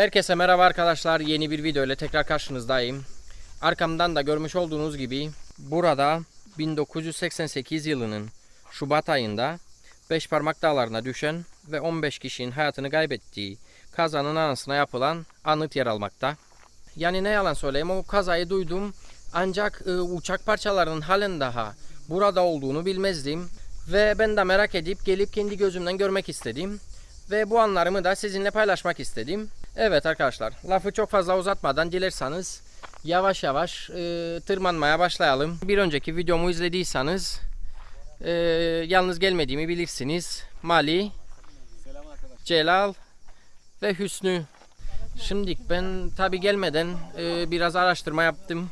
Herkese merhaba arkadaşlar. Yeni bir video ile tekrar karşınızdayım. Arkamdan da görmüş olduğunuz gibi burada 1988 yılının Şubat ayında Beşparmak Dağları'na düşen ve 15 kişinin hayatını kaybettiği kazanın anısına yapılan anıt yer almakta. Yani ne yalan söyleyeyim o kazayı duydum ancak e, uçak parçalarının halen daha burada olduğunu bilmezdim. Ve ben de merak edip gelip kendi gözümden görmek istedim. Ve bu anlarımı da sizinle paylaşmak istedim. Evet arkadaşlar lafı çok fazla uzatmadan dilerseniz yavaş yavaş e, tırmanmaya başlayalım. Bir önceki videomu izlediyseniz e, yalnız gelmediğimi bilirsiniz. Mali, Celal ve Hüsnü. Şimdi ben tabi gelmeden e, biraz araştırma yaptım.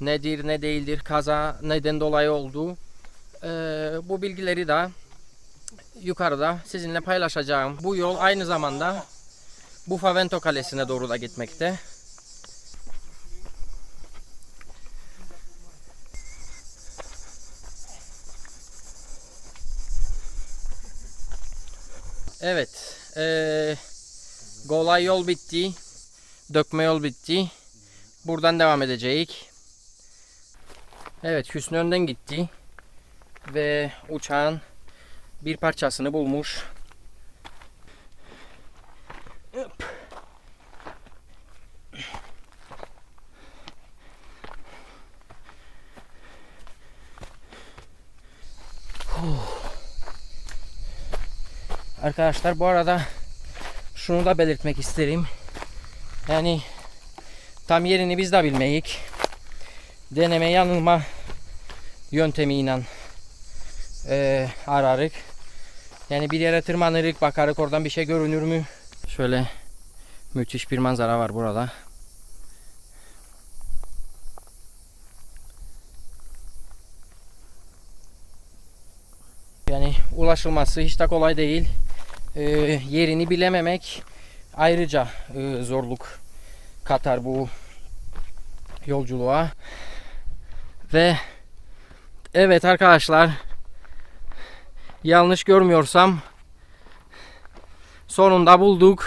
Nedir ne değildir kaza neden dolayı oldu. E, bu bilgileri de yukarıda sizinle paylaşacağım. Bu yol aynı zamanda Bufavento Kalesi'ne doğru da gitmekte. Evet. eee Golay yol bitti. Dökme yol bitti. Buradan devam edeceğiz. Evet Hüsnü önden gitti. Ve uçağın bir parçasını bulmuş. Hop. Huh. Arkadaşlar bu arada şunu da belirtmek isterim. Yani tam yerini biz de bilmeyik. Deneme yanılma yöntemiyle e, ararık. Yani bir yere tırmanırık bakarık oradan bir şey görünür mü? Şöyle müthiş bir manzara var burada. Yani ulaşılması hiç de kolay değil. E, yerini bilememek ayrıca e, zorluk katar bu yolculuğa. Ve evet arkadaşlar yanlış görmüyorsam sonunda bulduk.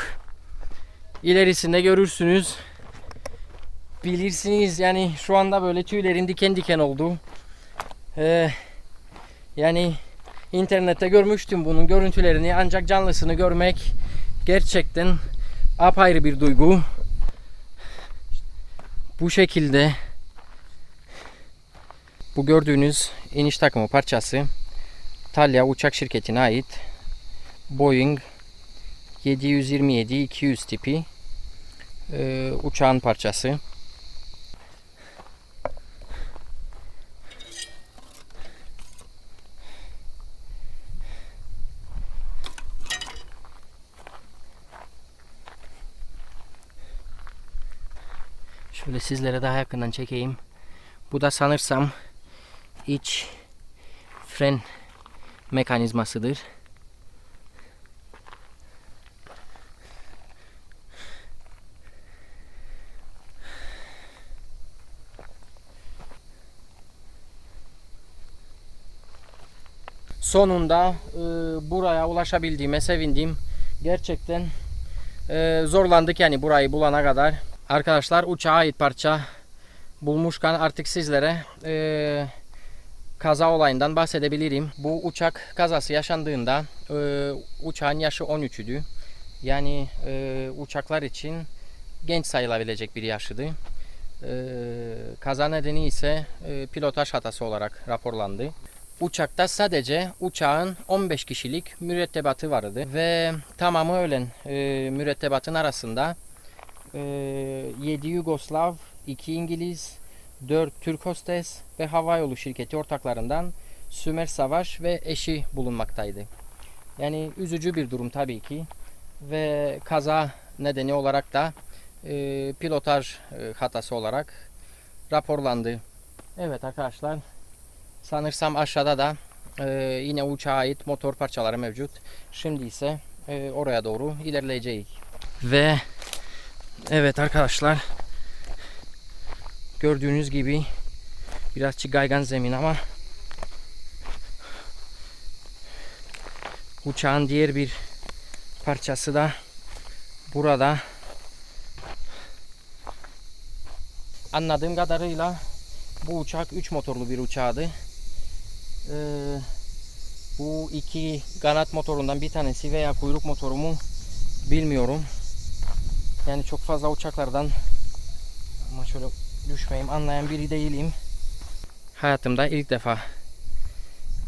İlerisinde görürsünüz. Bilirsiniz yani şu anda böyle tüylerim diken diken oldu. Ee, yani internette görmüştüm bunun görüntülerini ancak canlısını görmek gerçekten apayrı bir duygu. Bu şekilde bu gördüğünüz iniş takımı parçası Talya uçak şirketine ait Boeing 727-200 tipi e, uçağın parçası. Şöyle sizlere daha yakından çekeyim. Bu da sanırsam iç fren mekanizmasıdır. Sonunda e, buraya ulaşabildiğime sevindim. Gerçekten e, zorlandık yani burayı bulana kadar. Arkadaşlar uçağa ait parça bulmuşken artık sizlere e, kaza olayından bahsedebilirim. Bu uçak kazası yaşandığında e, uçağın yaşı 13'üdü. Yani e, uçaklar için genç sayılabilecek bir yaşıydı. E, kaza nedeni ise e, pilotaj hatası olarak raporlandı. Uçakta sadece uçağın 15 kişilik mürettebatı vardı ve tamamı ölen e, mürettebatın arasında e, 7 Yugoslav, 2 İngiliz, 4 Türk hostes ve havayolu şirketi ortaklarından Sümer Savaş ve eşi bulunmaktaydı. Yani üzücü bir durum tabii ki ve kaza nedeni olarak da e, pilotaj e, hatası olarak raporlandı. Evet arkadaşlar sanırsam aşağıda da e, yine uçağa ait motor parçaları mevcut. Şimdi ise e, oraya doğru ilerleyeceğiz. Ve evet arkadaşlar gördüğünüz gibi biraz gaygan zemin ama uçağın diğer bir parçası da burada anladığım kadarıyla bu uçak 3 motorlu bir uçağdı. Ee, bu iki kanat motorundan bir tanesi veya kuyruk motoru mu bilmiyorum. Yani çok fazla uçaklardan ama şöyle düşmeyeyim anlayan biri değilim. Hayatımda ilk defa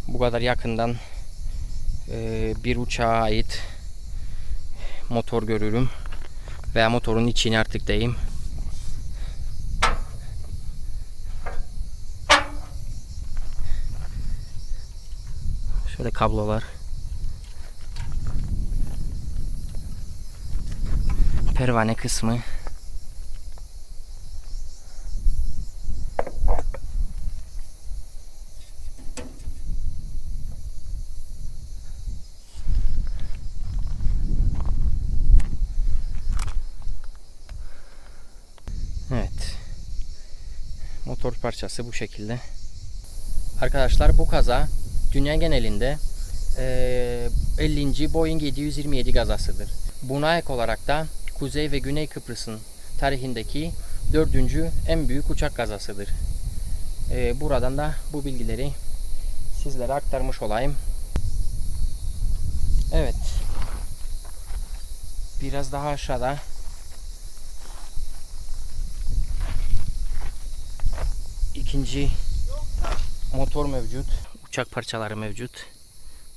bu kadar yakından e, bir uçağa ait motor görürüm veya motorun içini artık diyeyim. Şöyle kablolar. Pervane kısmı. Evet. Motor parçası bu şekilde. Arkadaşlar bu kaza dünya genelinde eee, 50. Boeing 727 kazasıdır. Buna ek olarak da Kuzey ve Güney Kıbrıs'ın tarihindeki dördüncü en büyük uçak kazasıdır. Buradan da bu bilgileri sizlere aktarmış olayım. Evet. Biraz daha aşağıda ikinci motor mevcut. Uçak parçaları mevcut.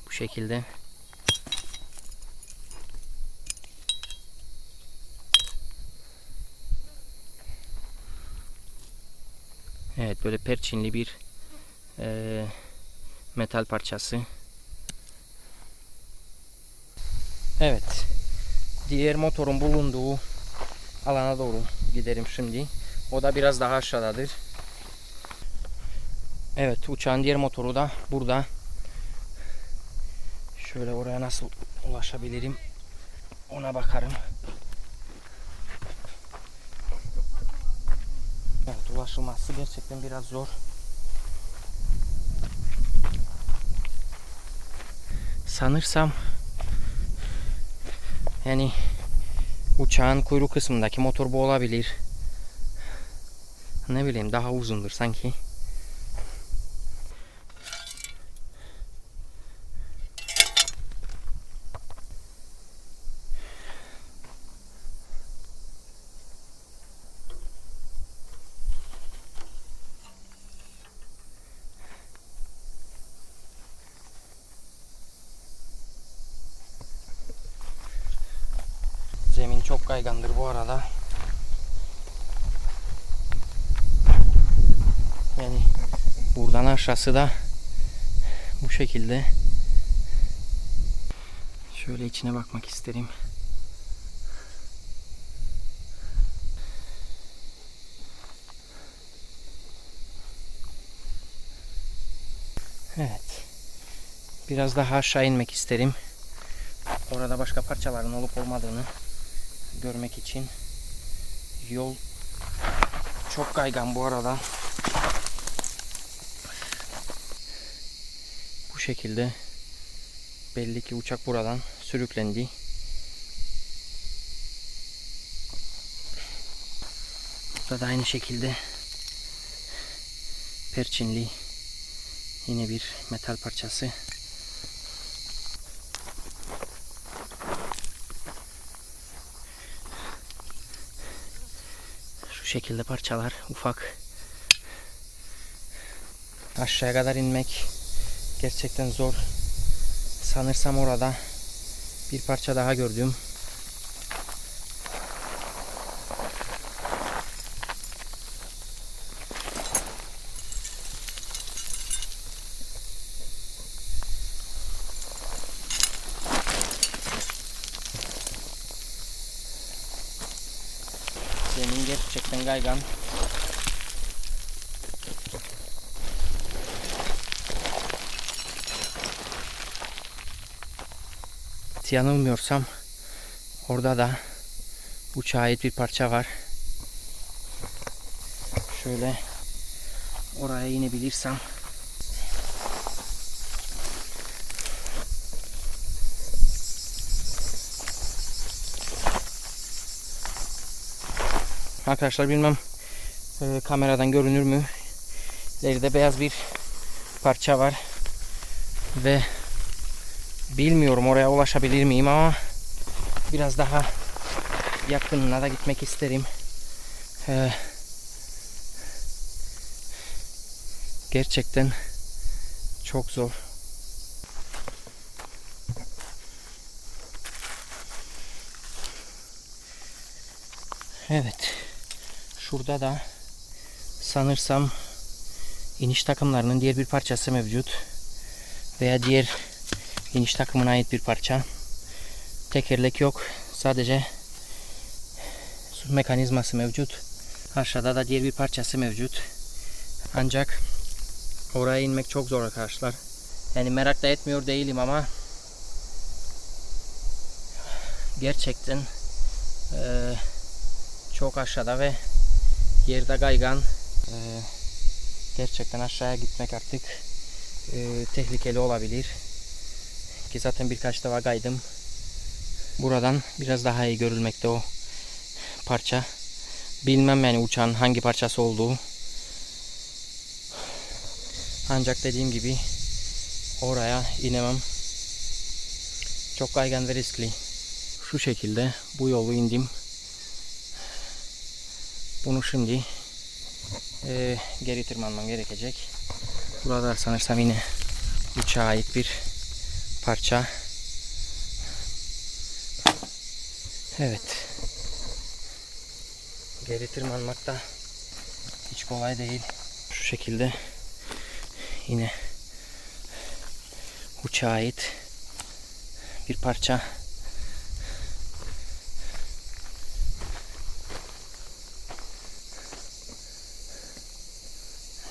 Bu şekilde. Evet böyle perçinli bir eee, metal parçası. Evet. Diğer motorun bulunduğu alana doğru giderim şimdi. O da biraz daha aşağıdadır. Evet uçağın diğer motoru da burada. Şöyle oraya nasıl ulaşabilirim ona bakarım. Evet ulaşılması gerçekten biraz zor. Sanırsam yani uçağın kuyruk kısmındaki motor bu olabilir. Ne bileyim daha uzundur sanki. Zemin çok kaygandır bu arada. Yani buradan aşağısı da bu şekilde. Şöyle içine bakmak isterim. Evet. Biraz daha aşağı inmek isterim. Orada başka parçaların olup olmadığını görmek için. Yol çok kaygan bu arada. Bu şekilde belli ki uçak buradan sürüklendi. Burada da aynı şekilde perçinli yine bir metal parçası. Şekilde parçalar ufak. Aşağıya kadar inmek gerçekten zor. Sanırsam orada bir parça daha gördüm. Zemin gerçekten kaygan. Yanılmıyorsam orada da uçağa ait bir parça var. Şöyle oraya inebilirsem Arkadaşlar bilmem Ee, kameradan görünür mü? İleride beyaz bir parça var. Ve bilmiyorum oraya ulaşabilir miyim ama biraz daha yakınına da gitmek isterim. Ee, gerçekten çok zor. Evet. Şurada da sanırsam iniş takımlarının diğer bir parçası mevcut. Veya diğer iniş takımına ait bir parça. Tekerlek yok. Sadece su mekanizması mevcut. Aşağıda da diğer bir parçası mevcut. Ancak oraya inmek çok zor arkadaşlar. Yani merak da etmiyor değilim ama gerçekten eee çok aşağıda ve yerde kaygan. Ee, gerçekten aşağıya gitmek artık e, tehlikeli olabilir. Ki zaten birkaç defa kaydım. Buradan biraz daha iyi görülmekte o parça. Bilmem yani uçağın hangi parçası olduğu. Ancak dediğim gibi oraya inemem. Çok kaygan ve riskli. Şu şekilde bu yolu indim. Bunu şimdi e, geri tırmanmam gerekecek. Burada sanırsam yine uçağa ait bir parça. Evet. Geri tırmanmak da hiç kolay değil. Şu şekilde yine uçağa ait bir parça.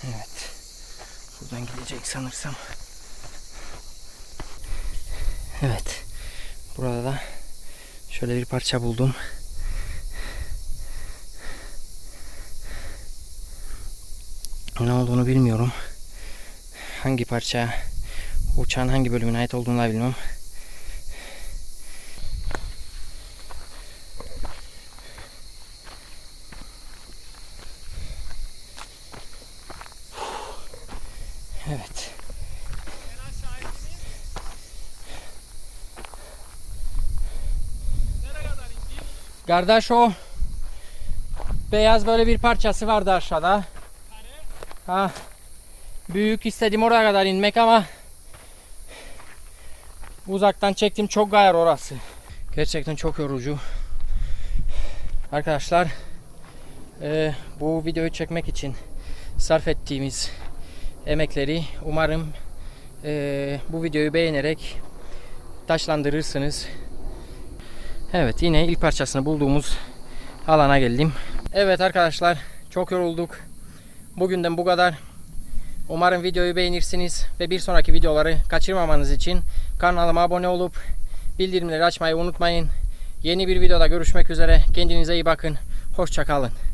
Evet. Gidecek sanırsam. Evet. Burada da şöyle bir parça buldum. Ne olduğunu bilmiyorum. Hangi parça uçağın hangi bölümüne ait olduğunu da bilmem. Evet. Kardeş o beyaz böyle bir parçası vardı aşağıda. Ha. Büyük istedim oraya kadar inmek ama uzaktan çektim çok gayar orası. Gerçekten çok yorucu. Arkadaşlar eee, bu videoyu çekmek için sarf ettiğimiz emekleri umarım eee, bu videoyu beğenerek taşlandırırsınız. Evet yine ilk parçasını bulduğumuz alana geldim. Evet arkadaşlar çok yorulduk. Bugünden bu kadar. Umarım videoyu beğenirsiniz ve bir sonraki videoları kaçırmamanız için kanalıma abone olup bildirimleri açmayı unutmayın. Yeni bir videoda görüşmek üzere. Kendinize iyi bakın. Hoşçakalın.